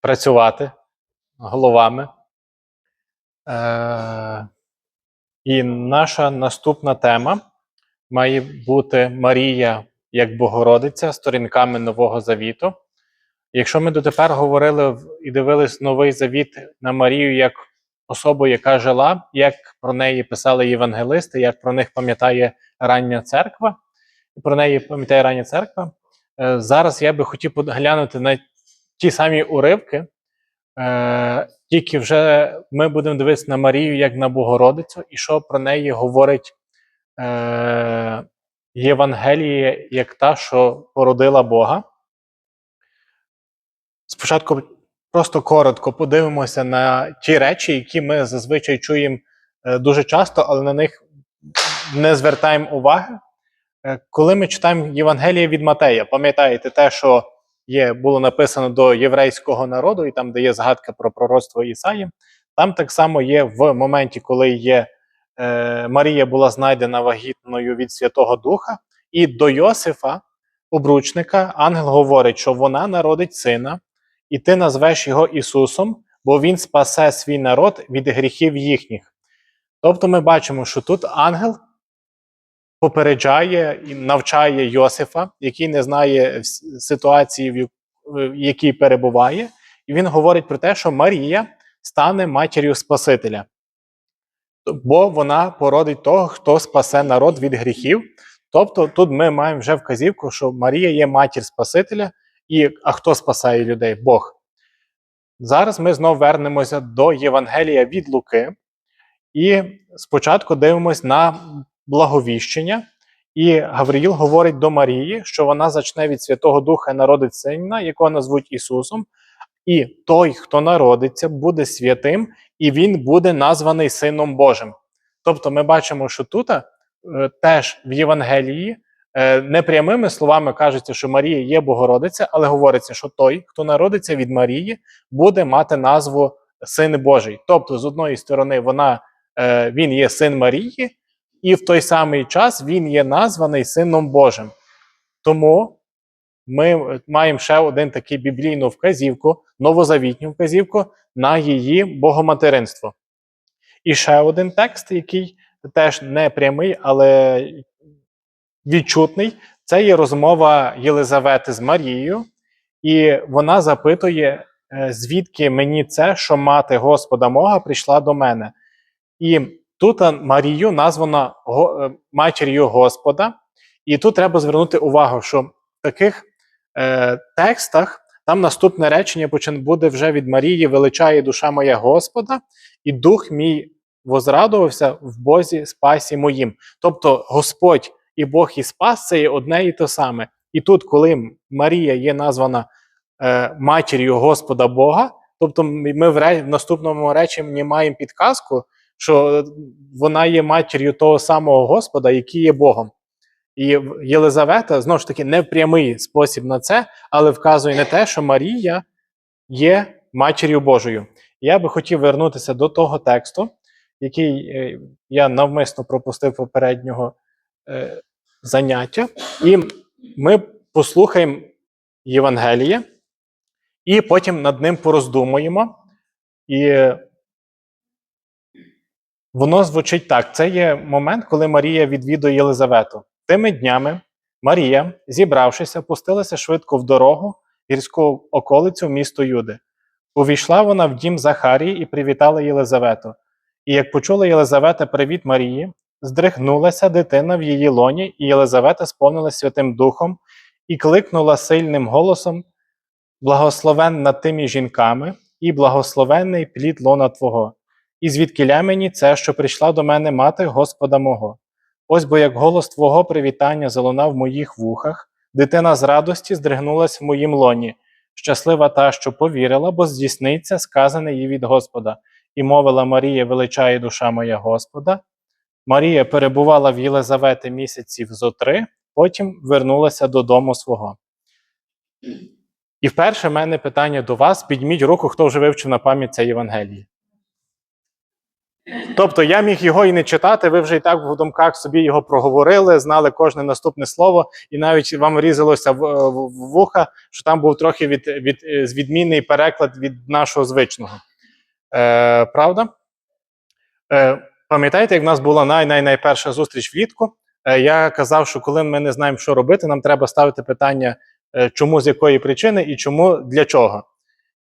працювати головами. Е, і наша наступна тема має бути Марія як Богородиця сторінками Нового Завіту. Якщо ми дотепер говорили і дивились Новий Завіт на Марію як особу, яка жила, як про неї писали євангелисти, як про них пам'ятає рання церква, про неї пам'ятає рання церква. Е, Зараз я би хотів поглянути на ті самі уривки, е, тільки вже ми будемо дивитися на Марію як на Богородицю, і що про неї говорить е, Євангеліє як та, що породила Бога. Спочатку просто коротко подивимося на ті речі, які ми зазвичай чуємо е, дуже часто, але на них не звертаємо уваги. Е, Коли ми читаємо Євангеліє від Матея, пам'ятаєте те, що є, було написано до єврейського народу, і там, де є згадка про пророцтво Ісаї, там так само є в моменті, коли є е, Марія була знайдена вагітною від Святого Духа, і до Йосифа, обручника, ангел говорить, що вона народить сина, і ти назвеш його Ісусом, бо він спасе свій народ від гріхів їхніх. Тобто ми бачимо, що тут ангел попереджає і навчає Йосифа, який не знає ситуації, в якій перебуває, і він говорить про те, що Марія стане матір'ю Спасителя, бо вона породить того, хто спасе народ від гріхів. Тобто тут ми маємо вже вказівку, що Марія є матір Спасителя, і а хто спасає людей? Бог. Зараз ми знову вернемося до Євангелія від Луки, і спочатку дивимось на благовіщення. І Гавриїл говорить до Марії, що вона зачне від Святого Духа і народить сина, якого назвуть Ісусом. І той, хто народиться, буде святим, і він буде названий Сином Божим. Тобто, ми бачимо, що тут е, теж в Євангелії е, не прямими словами кажеться, що Марія є Богородиця, але говориться, що той, хто народиться від Марії, буде мати назву Син Божий. Тобто, з одної сторони, вона, е, він є син Марії, і в той самий час він є названий Сином Божим. Тому ми маємо ще один такий біблійну вказівку, новозавітню вказівку на її богоматеринство. І ще один текст, який теж не прямий, але відчутний, це є розмова Єлизавети з Марією, і вона запитує, е, звідки мені це, що мати Господа мого прийшла до мене. І тут Марію названо е, матір'ю Господа, і тут треба звернути увагу, що в таких е, текстах там наступне речення буде вже від Марії: величає душа моя Господа, і дух мій возрадувався в Бозі спасі моїм. Тобто Господь і Бог і спас це є одне і те саме. І тут, коли Марія є названа е, матір'ю Господа Бога, тобто ми в, ре- в наступному реченні маємо підказку, що вона є матір'ю того самого Господа, який є Богом. І в- Єлизавета знову ж таки не прямий спосіб на це, але вказує на те, що Марія є матір'ю Божою. Я би хотів вернутися до того тексту, який е, я навмисно пропустив попереднього е, заняття, і ми послухаємо Євангеліє, і потім над ним пороздумуємо. І Воно звучить так: це є момент, коли Марія відвідує Єлизавету. Тими днями Марія, зібравшися, пустилася швидко в дорогу гірську околицю місто Юди. Увійшла вона в дім Захарії і привітала Єлизавету. І як почула Єлизавета привіт Марії, здригнулася дитина в її лоні, і Єлизавета сповнилась Святим Духом і кликнула сильним голосом: Благословен над тими жінками, і благословенний плід лона Твого. І звідкиля мені це, що прийшла до мене мати Господа мого. Ось бо як голос Твого привітання залунав в моїх вухах, дитина з радості здригнулась в моїм лоні. Щаслива та, що повірила, бо здійсниться сказане їй від Господа. І мовила Марія, величає душа моя Господа. Марія перебувала в Єлизавети місяців зо три, потім вернулася додому свого. І вперше в мене питання до вас: підніміть руку, хто вже вивчив на пам'ять це Євангеліє. Тобто я міг його і не читати, ви вже і так в думках собі його проговорили, знали кожне наступне слово, і навіть вам різалося в, в, в вуха, що там був трохи від, від, відмінний переклад від нашого звичного. Е, правда? Е, пам'ятаєте, як в нас була най, най, найперша зустріч влітку? Е, я казав, що коли ми не знаємо, що робити, нам треба ставити питання, е, чому, з якої причини і чому для чого.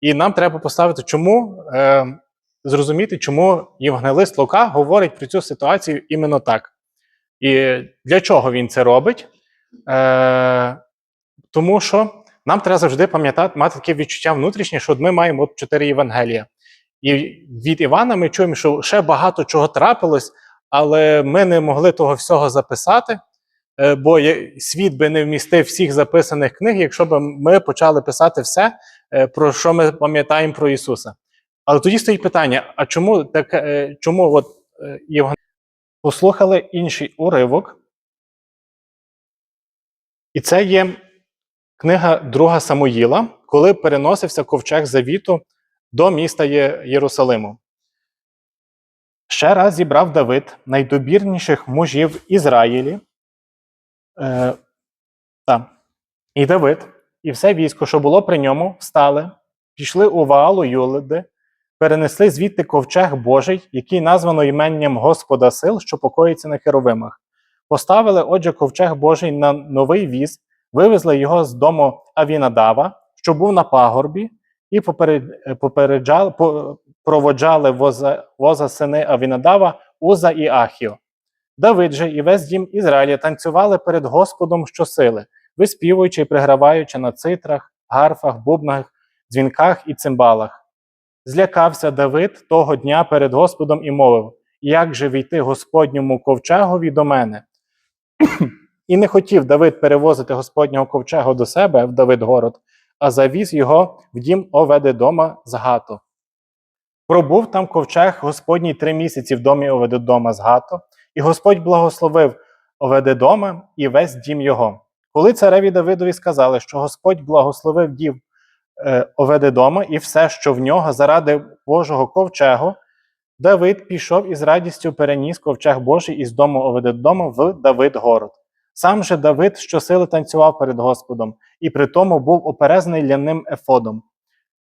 І нам треба поставити, чому е, зрозуміти, чому Євангелист Лука говорить про цю ситуацію іменно так. І для чого він це робить? Е, тому що нам треба завжди пам'ятати, мати таке відчуття внутрішнє, що ми маємо от чотири Євангелія. І від Івана ми чуємо, що ще багато чого трапилось, але ми не могли того всього записати, е, бо світ би не вмістив всіх записаних книг, якщо б ми почали писати все, е, про що ми пам'ятаємо про Ісуса. Але тоді стоїть питання: а чому так, е, чому от е, Євген... послухали інший уривок? І це є книга Друга Самуїла, коли переносився ковчег завіту до міста Єрусалиму. Ще раз зібрав Давид найдобірніших мужів Ізраїлі. Е, та. І Давид, і все військо, що було при ньому, встали, пішли у Ваалу Юлиди, перенесли звідти ковчег Божий, який названо іменням Господа сил, що покоїться на херовимах. Поставили, отже, ковчег Божий на новий віз, вивезли його з дому Авінадава, що був на пагорбі, і проводжали воза, воза сини Авінадава, Уза і Ахіо. Давид же і весь дім Ізраїля танцювали перед Господом щосили, виспівуючи і приграваючи на цитрах, гарфах, бубнах, дзвінках і цимбалах. Злякався Давид того дня перед Господом і мовив: Як же війти Господньому ковчегові до мене? і не хотів Давид перевозити Господнього ковчегу до себе в Давидгород, а завіз його в дім Оведедома з Гато. Пробув там ковчег Господній три місяці в домі Оведедома з Гато, і Господь благословив Оведедома і весь дім його. Коли цареві Давидові сказали, що Господь благословив дім е, Оведедома і все, що в нього заради Божого ковчегу, Давид пішов і з радістю переніс ковчег Божий із дому Оведедома в Давидгород. Сам же Давид щосили танцював перед Господом, і при тому був оперезаний ляним ефодом.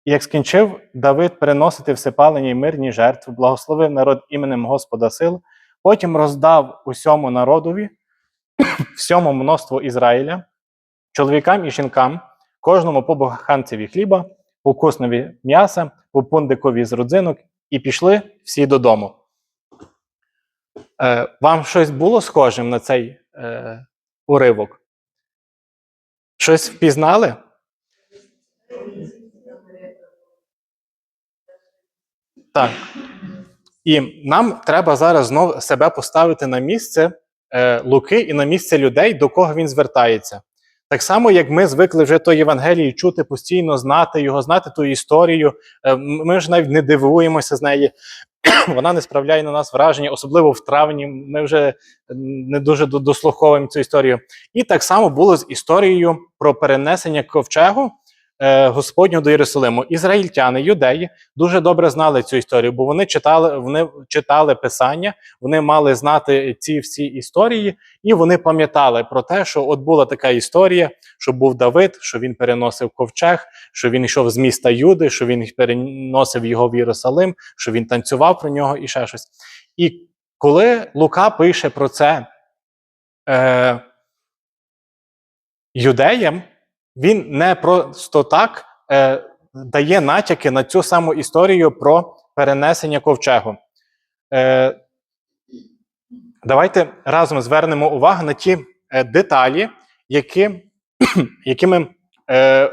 І як скінчив Давид переносити всепалені й мирні жертви, благословив народ іменем Господа сил, потім роздав усьому народові, всьому мноству Ізраїля, чоловікам і жінкам, кожному по буханцеві хліба, по куснові м'яса, по пундикові з родзинок, і пішли всі додому. Е, вам щось було схожим на цей е, уривок? Щось впізнали? Так. І нам треба зараз знов себе поставити на місце е, Луки і на місце людей, до кого він звертається. Так само, як ми звикли вже той Євангелії чути постійно, знати його, знати ту історію. Е, ми ж навіть не дивуємося з неї. Вона не справляє на нас враження, особливо в травні. Ми вже не дуже дослуховуємо цю історію. І так само було з історією про перенесення ковчегу е, Господнього до Єрусалиму. Ізраїльтяни, юдеї дуже добре знали цю історію, бо вони читали, вони читали писання, вони мали знати ці всі історії, і вони пам'ятали про те, що от була така історія, що був Давид, що він переносив ковчег, що він йшов з міста Юди, що він переносив його в Єрусалим, що він танцював про нього і ще щось. І коли Лука пише про це е, юдеям, він не просто так е, дає натяки на цю саму історію про перенесення ковчегу. Е, давайте разом звернемо увагу на ті е, деталі, які, які ми, е,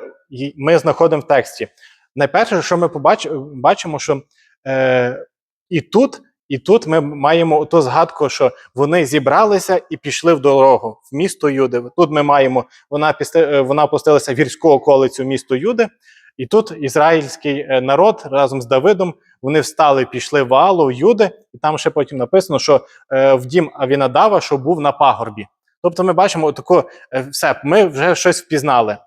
ми знаходимо в тексті. Найперше, що ми побач, бачимо, що е, і тут, і тут ми маємо ту згадку, що вони зібралися і пішли в дорогу в місто Юди. Тут ми маємо вона пісти, е, вона опустилася в гірську околицю місто Юди, і тут ізраїльський е, народ разом з Давидом вони встали, пішли в Алу, в Юди, і там ще потім написано, що е, в дім Авінадава, що був на пагорбі. Тобто ми бачимо таку, е, все, ми вже щось впізнали.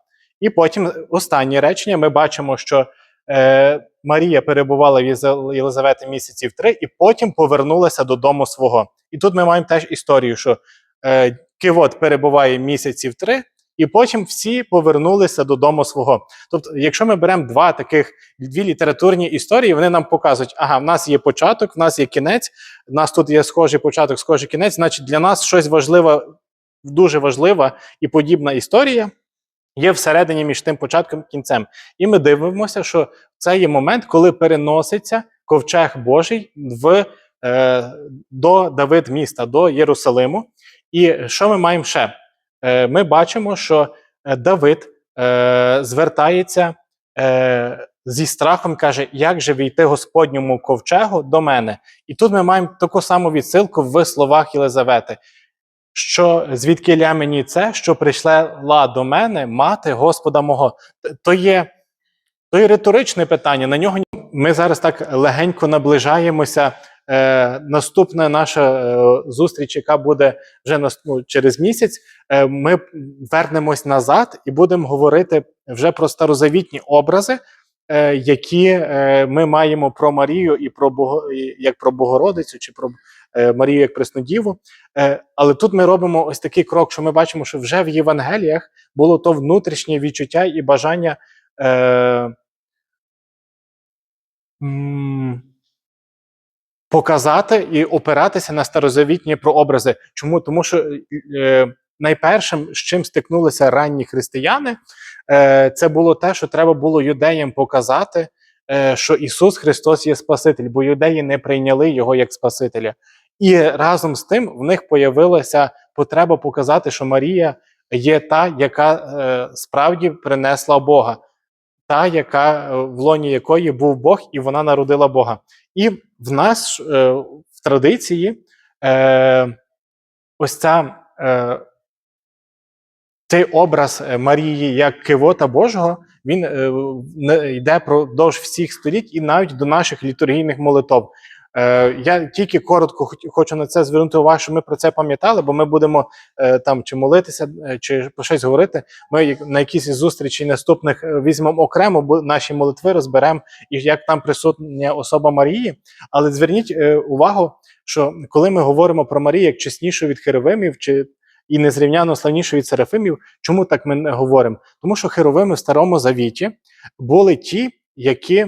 І потім останнє речення ми бачимо, що е, Марія перебувала в Єлизавети місяців три і потім повернулася додому свого. І тут ми маємо теж історію, що е, Кивот перебуває місяців три, і потім всі повернулися додому свого. Тобто, якщо ми беремо два таких дві літературні історії, вони нам показують, ага, в нас є початок, в нас є кінець, в нас тут є схожий початок, схожий кінець. Значить, для нас щось важливе, дуже важлива і подібна історія є всередині між тим початком і кінцем. І ми дивимося, що це є момент, коли переноситься ковчег Божий в, е, до Давид міста, до Єрусалиму. І що ми маємо ще? Е, ми бачимо, що е, Давид е, звертається е, зі страхом, каже, як же війти Господньому ковчегу до мене. І тут ми маємо таку саму відсилку в словах Єлизавети. Що звідки ля мені це, що прийшла до мене мати Господа мого? То є, то є риторичне питання. На нього ми зараз так легенько наближаємося. Е, наступна наша е, зустріч, яка буде вже нас- ну, через місяць, е, ми вернемось назад і будемо говорити вже про старозавітні образи, е, які е, ми маємо про Марію і про Бого, як про Богородицю чи про Марію як Преснодіву. Е, але тут ми робимо ось такий крок, що ми бачимо, що вже в Євангеліях було то внутрішнє відчуття і бажання. Е, показати і опиратися на старозавітні прообрази. Чому? Тому що е, найпершим, з чим стикнулися ранні християни, е, це було те, що треба було юдеям показати, е, що Ісус Христос є Спаситель, бо юдеї не прийняли Його як Спасителя. І разом з тим в них появилася потреба показати, що Марія є та, яка е, справді принесла Бога, та, яка е, в лоні якої був Бог, і вона народила Бога. І в нас е, в традиції е, ось ця, е, цей образ Марії як кивота Божого, він е, йде продовж всіх століть і навіть до наших літургійних молитов. Е, я тільки коротко хочу на це звернути увагу, що ми про це пам'ятали, бо ми будемо е, там чи молитися, е, чи про щось говорити. Ми на якійсь із зустрічей наступних візьмемо окремо, бо наші молитви розберемо, і як там присутня особа Марії. Але зверніть увагу, що коли ми говоримо про Марію як чеснішу від херовимів, чи і незрівняно славнішу від серафимів, чому так ми не говоримо? Тому що херовими в старому завіті були ті, які,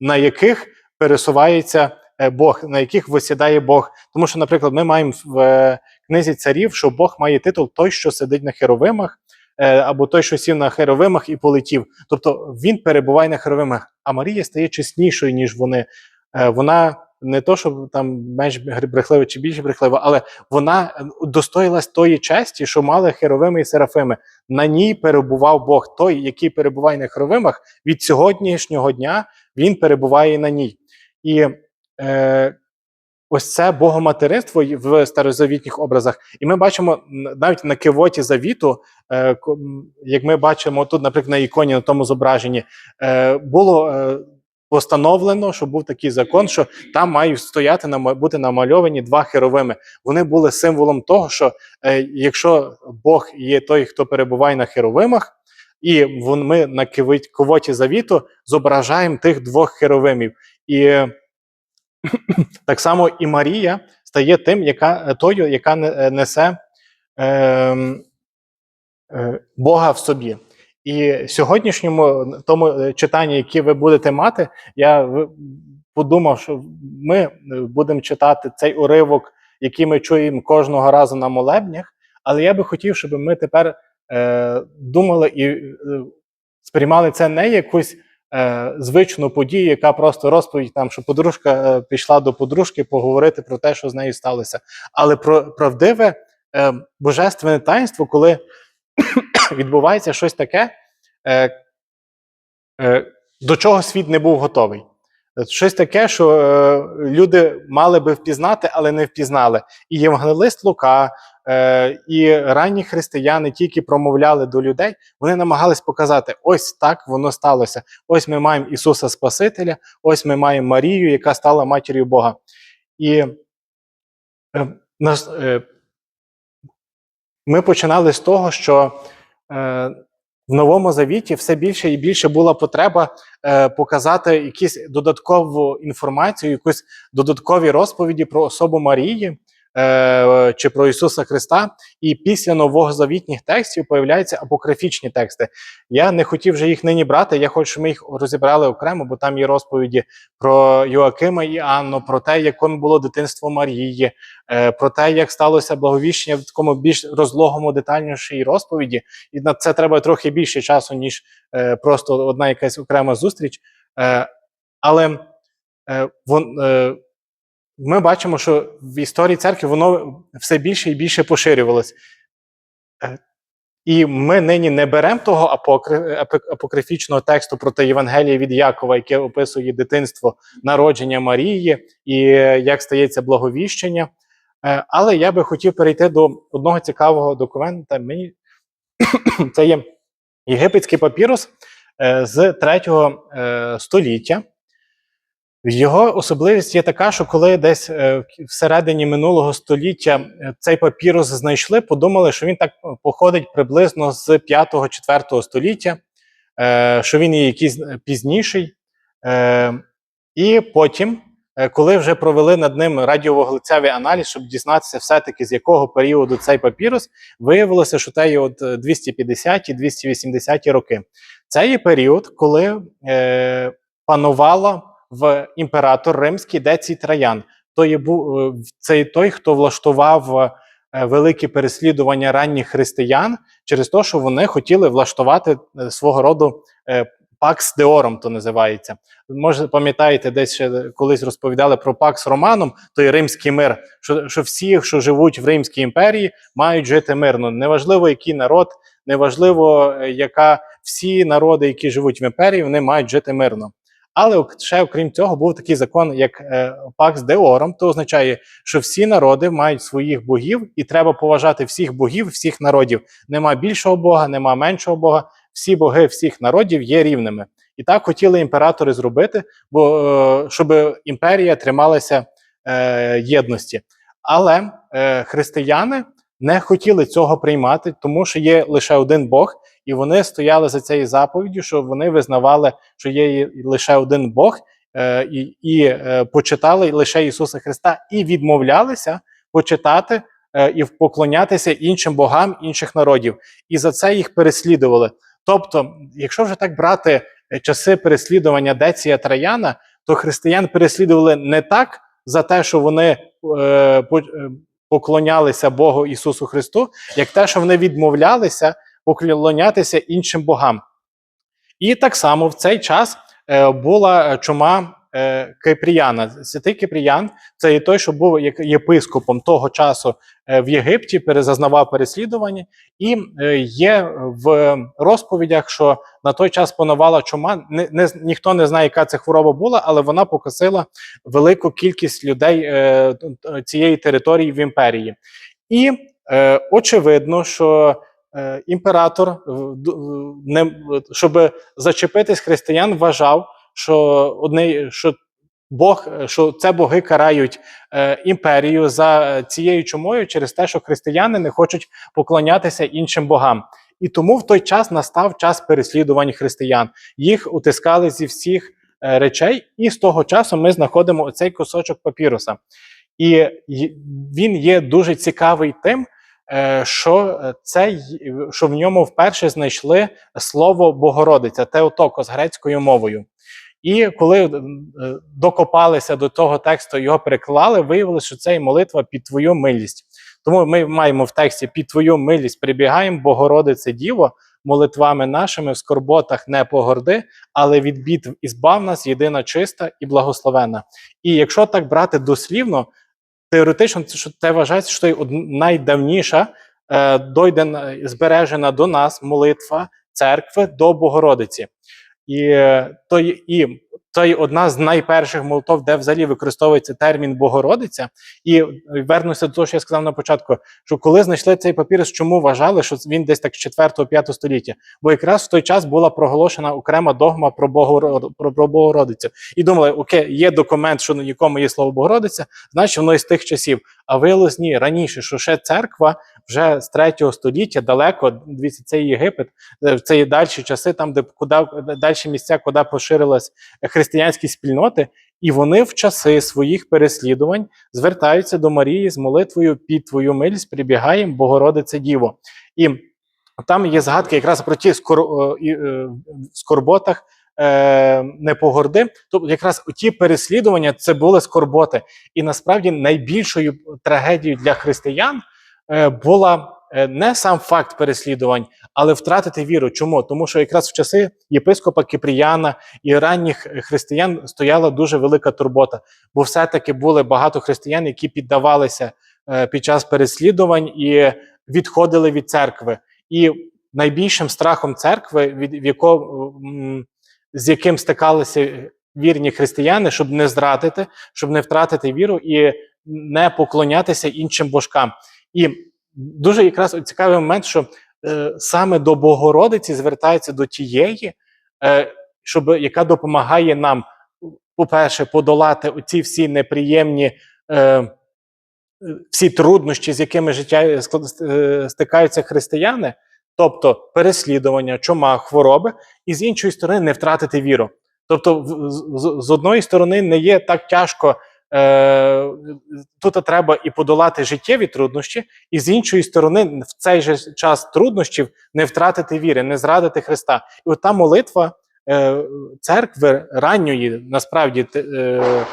на яких пересувається е, Бог, на яких висідає Бог. Тому що, наприклад, ми маємо в е, книзі царів, що Бог має титул той, що сидить на херовимах, е, або той, що сів на херовимах і полетів. Тобто він перебуває на херовимах, а Марія стає чеснішою, ніж вони. Вона не то, що там менш брехлива чи більш брехлива, але вона достоїлась тої честі, що мали херовими і серафими. На ній перебував Бог, той, який перебуває на херовимах, від сьогоднішнього дня він перебуває на ній. І е, ось це богоматеринство в старозавітніх образах. І ми бачимо навіть на кивоті завіту, е, як ми бачимо тут, наприклад, на іконі, на тому зображенні, е, було е, постановлено, що був такий закон, що там мають стояти нама- бути намальовані два херовими. Вони були символом того, що е, якщо Бог є той, хто перебуває на херовимах, і вон ми на кивоті завіту зображаємо тих двох херовимів. І е, так само і Марія стає тим, яка тою, яка е, несе ем, е, Бога в собі. І в сьогоднішньому тому е, читанні, яке ви будете мати, я подумав, що ми е, будемо читати цей уривок, який ми чуємо кожного разу на молебнях. Але я би хотів, щоб ми тепер е, думали і е, сприймали це не якусь е, звичну подію, яка просто розповідь там, що подружка е, пішла до подружки поговорити про те, що з нею сталося, але про правдиве е, божественне таїнство, коли відбувається щось таке, е, е, до чого світ не був готовий. Щось таке, що е, люди мали би впізнати, але не впізнали. І Євангелист Лука, е, і ранні християни тільки промовляли до людей, вони намагались показати: ось так воно сталося. Ось ми маємо Ісуса Спасителя, ось ми маємо Марію, яка стала матір'ю Бога. І е, е, ми починали з того, що в новому завіті все більше і більше була потреба показати якусь додаткову інформацію, якусь додаткові розповіді про особу Марії е, чи про Ісуса Христа. І після новозавітніх текстів появляються апокрифічні тексти. Я не хотів вже їх нині брати. Я хочу, щоб ми їх розібрали окремо, бо там є розповіді про Йоакима і Анну, про те, яким було дитинство Марії, е, про те, як сталося благовіщення в такому більш розлогому, детальнішій розповіді. І на це треба трохи більше часу, ніж е, просто одна якась окрема зустріч. Але вон, ми бачимо, що в історії церкви воно все більше і більше поширювалось. Е, і ми нині не беремо того апокрифічного тексту про те Євангеліє від Якова, яке описує дитинство народження Марії і е, як стається благовіщення. Е, Але я би хотів перейти до одного цікавого документа. Це є єгипетський папірус з 3 е, століття. Його особливість є така, що коли десь е, всередині минулого століття е, цей папірус знайшли, подумали, що він так е, походить приблизно з 5-4 століття, що він є якийсь пізніший. І потім, коли вже провели над ним радіовуглецевий аналіз, щоб дізнатися все-таки з якого періоду цей папірус, виявилося, що це є от 250-280 роки. Це є період, коли панувала в імператор римський Децій Траян. То є е, це той, хто влаштував е, великі переслідування ранніх християн через те, що вони хотіли влаштувати е, свого роду Пакс Деором, то називається. Може, пам'ятаєте, десь ще колись розповідали про Пакс Романом, той римський мир, що, що всі, що живуть в Римській імперії, мають жити мирно. Неважливо, який народ, неважливо, яка всі народи, які живуть в імперії, вони мають жити мирно. Але ще окрім цього був такий закон, як е, Пакс Деором, то означає, що всі народи мають своїх богів, і треба поважати всіх богів, всіх народів. Нема більшого бога, нема меншого бога. Всі боги всіх народів є рівними. І так хотіли імператори зробити, бо е, щоб імперія трималася е, єдності. Але е, християни не хотіли цього приймати, тому що є лише один Бог, і вони стояли за цією заповіддю, що вони визнавали, що є лише один Бог, е, і, і е, почитали лише Ісуса Христа, і відмовлялися почитати е, і поклонятися іншим богам інших народів. І за це їх переслідували. Тобто, якщо вже так брати часи переслідування Деція Траяна, то християн переслідували не так за те, що вони е, поклонялися Богу Ісусу Христу, як те, що вони відмовлялися поклонятися іншим богам. І так само в цей час е, була е, чума е, Кипріяна. Святий Кипріян це є той, що був єпископом того часу е, в Єгипті, перезазнавав переслідування, і е, є в розповідях, що на той час панувала чума. Не, не, ніхто не знає, яка це хвороба була, але вона покосила велику кількість людей цієї території в імперії. І очевидно, що імператор, щоб зачепитись християн, вважав, що одне, що Бог, що це боги карають е, імперію за цією чумою через те, що християни не хочуть поклонятися іншим богам. І тому в той час настав час переслідувань християн. Їх утискали зі всіх е, речей, і з того часу ми знаходимо оцей кусочок папіруса. І він є дуже цікавий тим, е, що це що в ньому вперше знайшли слово Богородиця, Теотокос грецькою мовою. І коли е, докопалися до того тексту, його переклали, виявилося, що це і молитва під твою милість. Тому ми маємо в тексті під твою милість прибігаємо, Богородице Діво, молитвами нашими в скорботах не погорди, але від бід ізбав нас єдина чиста і благословена. І якщо так брати дослівно, теоретично це що це вважається, що найдавніша е, дойдена, збережена до нас молитва церкви до Богородиці. І, то, і це одна з найперших молитов, де взагалі використовується термін Богородиця. І вернуся до того, що я сказав на початку, що коли знайшли цей папірус, чому вважали, що він десь так з 4-5 століття? Бо якраз в той час була проголошена окрема догма про Богород... про, про Богородицю. І думали, окей, є документ, що на якому є слово Богородиця, значить воно із тих часів. А виявилось ні, раніше, що ще церква вже з 3 століття далеко, дивіться, це Єгипет, е, це є далі часи, там, де куди далі місця, куди поширилась християнські спільноти, і вони в часи своїх переслідувань звертаються до Марії з молитвою під твою милість прибігаємо, Богородице Діво. І там є згадки якраз про ті скор, е, е, скорботах. Е, не погорди, тобто якраз ті переслідування це були скорботи, і насправді найбільшою трагедією для християн була не сам факт переслідувань, але втратити віру. Чому? Тому що якраз в часи єпископа Кіпріяна і ранніх християн стояла дуже велика турбота, бо все-таки були багато християн, які піддавалися е, під час переслідувань і відходили від церкви. І найбільшим страхом церкви, від в якого, з яким стикалися вірні християни, щоб не зрадити, щоб не втратити віру і не поклонятися іншим божкам. І дуже якраз цікавий момент, що е, саме до Богородиці звертається до тієї, е, щоб, яка допомагає нам, по-перше, подолати оці всі неприємні. Е, всі труднощі, з якими життя е, е, стикаються християни, тобто переслідування, чума, хвороби, і з іншої сторони не втратити віру. Тобто, з, з- з одної сторони не є так тяжко. Е, тут треба і подолати життєві труднощі, і з іншої сторони, в цей же час труднощів не втратити віри, не зрадити Христа. І от та молитва е, церкви ранньої, насправді, е,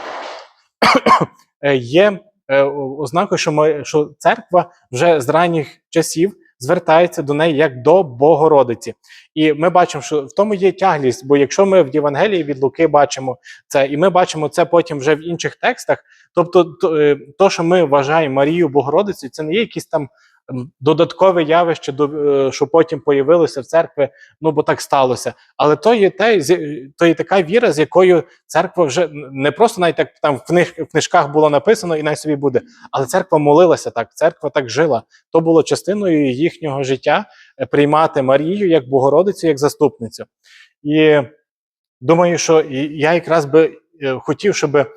е, є е, ознакою, що, ми, що церква вже з ранніх часів звертається до неї як до Богородиці. І ми бачимо, що в тому є тяглість, бо якщо ми в Євангелії від Луки бачимо це, і ми бачимо це потім вже в інших текстах, тобто то, е, що ми вважаємо Марію Богородицею, це не є якісь там додаткове явище, е, що потім появилося в церкві, ну бо так сталося. Але то є те, з- то є така віра, з якою церква вже не просто навіть так там в, книг, в книжках було написано і най собі буде, але церква молилася так, церква так жила. То було частиною їхнього життя е, приймати Марію як Богородицю, як заступницю. І думаю, що я якраз би е, хотів, щоб е,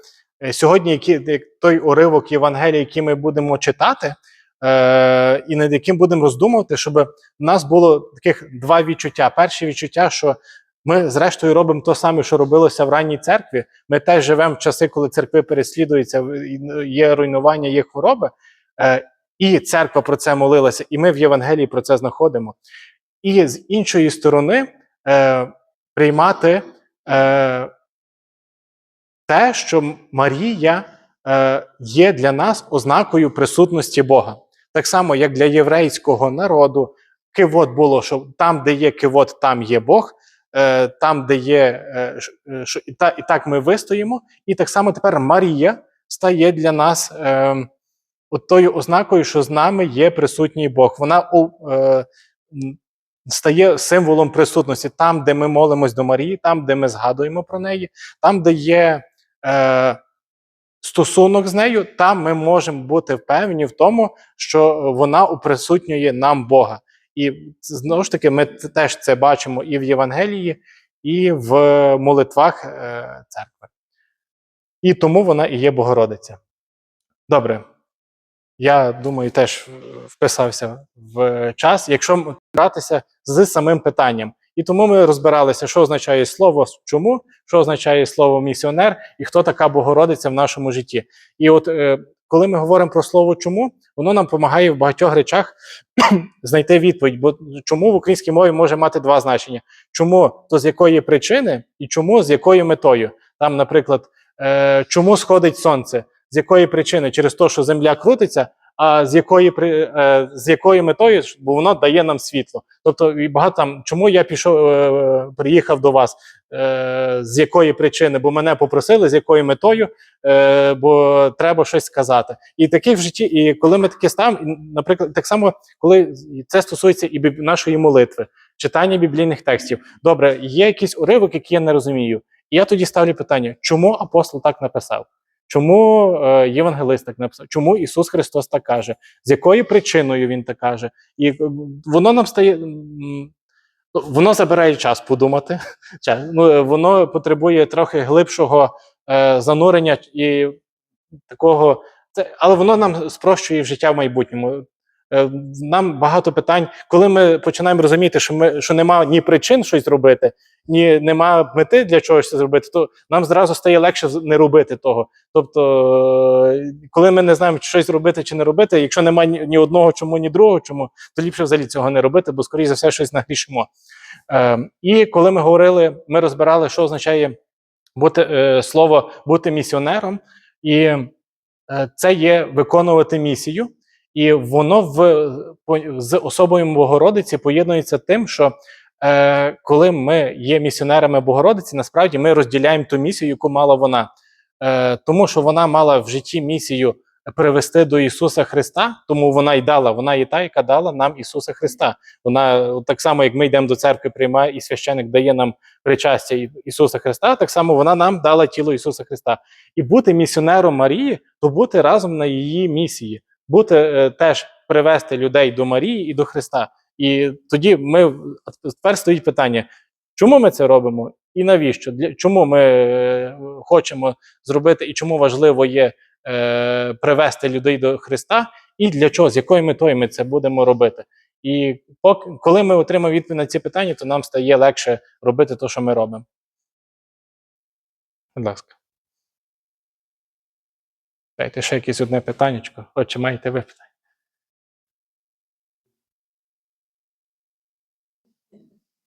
сьогодні які, як той уривок Євангелія, який ми будемо читати, е, і над яким будемо роздумувати, щоб в нас було таких два відчуття. Перше відчуття, що ми, зрештою, робимо те саме, що робилося в ранній церкві. Ми теж живемо в часи, коли церкви переслідуються, ну, є руйнування, є хвороби. Е, і церква про це молилася, і ми в Євангелії про це знаходимо. І з іншої сторони, е, приймати е, те, що Марія е, є для нас ознакою присутності Бога. Так само, як для єврейського народу, кивот було, що там, де є кивот, там є Бог. Е, там, де є е, е, що і, та, і так ми вистоїмо, і так само тепер Марія стає для нас е, от тою ознакою, що з нами є присутній Бог. Вона е, стає символом присутності там, де ми молимось до Марії, там, де ми згадуємо про неї, там, де є е, стосунок з нею, там ми можемо бути впевнені в тому, що вона уприсутнює нам Бога. І знову ж таки, ми теж це бачимо і в Євангелії, і в молитвах е, церкви. І тому вона і є Богородиця. Добре. Я думаю, теж вписався в час, якщо братися з самим питанням. І тому ми розбиралися, що означає слово чому, що означає слово місіонер і хто така Богородиця в нашому житті. І от е, коли ми говоримо про слово чому, воно нам допомагає в багатьох речах знайти відповідь. Бо чому в українській мові може мати два значення: чому то з якої причини, і чому з якою метою. Там, наприклад, е, чому сходить сонце, з якої причини? Через те, що земля крутиться, а з якої е, з якою метою, бо воно дає нам світло. Тобто, і багато там, чому я пішов, е, приїхав до вас, е, з якої причини, бо мене попросили, з якою метою, бо треба щось сказати. І таке в житті, і коли ми таке ставимо, наприклад, так само, коли це стосується і нашої молитви, читання біблійних текстів. Добре, є якийсь уривок, який я не розумію. І я тоді ставлю питання, чому апостол так написав? Чому е, євангелист так написав? Чому Ісус Христос так каже? З якою причиною Він так каже? І е, воно нам стає. Воно забирає час подумати. Ну, е, воно потребує трохи глибшого е, занурення і такого. Це, але воно нам спрощує життя в майбутньому. Е, нам багато питань, коли ми починаємо розуміти, що ми що немає ні причин щось робити, ні нема мети для чогось зробити, то нам зразу стає легше не робити того. Тобто, е, коли ми не знаємо, щось робити чи не робити, якщо немає ні одного чому, ні другого чому, то ліпше взагалі цього не робити, бо скоріше за все щось нагрішимо. Е, і коли ми говорили, ми розбирали, що означає бути е, слово бути місіонером, і е, це є виконувати місію. І воно в з особою Богородиці поєднується тим, що е, коли ми є місіонерами Богородиці, насправді ми розділяємо ту місію, яку мала вона. Е, тому що вона мала в житті місію привести до Ісуса Христа, тому вона й дала, вона є та, яка дала нам Ісуса Христа. Вона так само, як ми йдемо до церкви, приймає, і священик дає нам причастя Ісуса Христа, так само вона нам дала тіло Ісуса Христа. І бути місіонером Марії, то бути разом на її місії, бути е, теж привести людей до Марії і до Христа. І тоді ми тепер стоїть питання, чому ми це робимо і навіщо? Для чому ми е, хочемо зробити, і чому важливо є е, привести людей до Христа, і для чого, з якою метою ми це будемо робити? І поки коли ми отримаємо відповідь на ці питання, то нам стає легше робити те, що ми робимо. Будь ласка. Дайте ще якесь одне питаннячко. Чи маєте ви питання?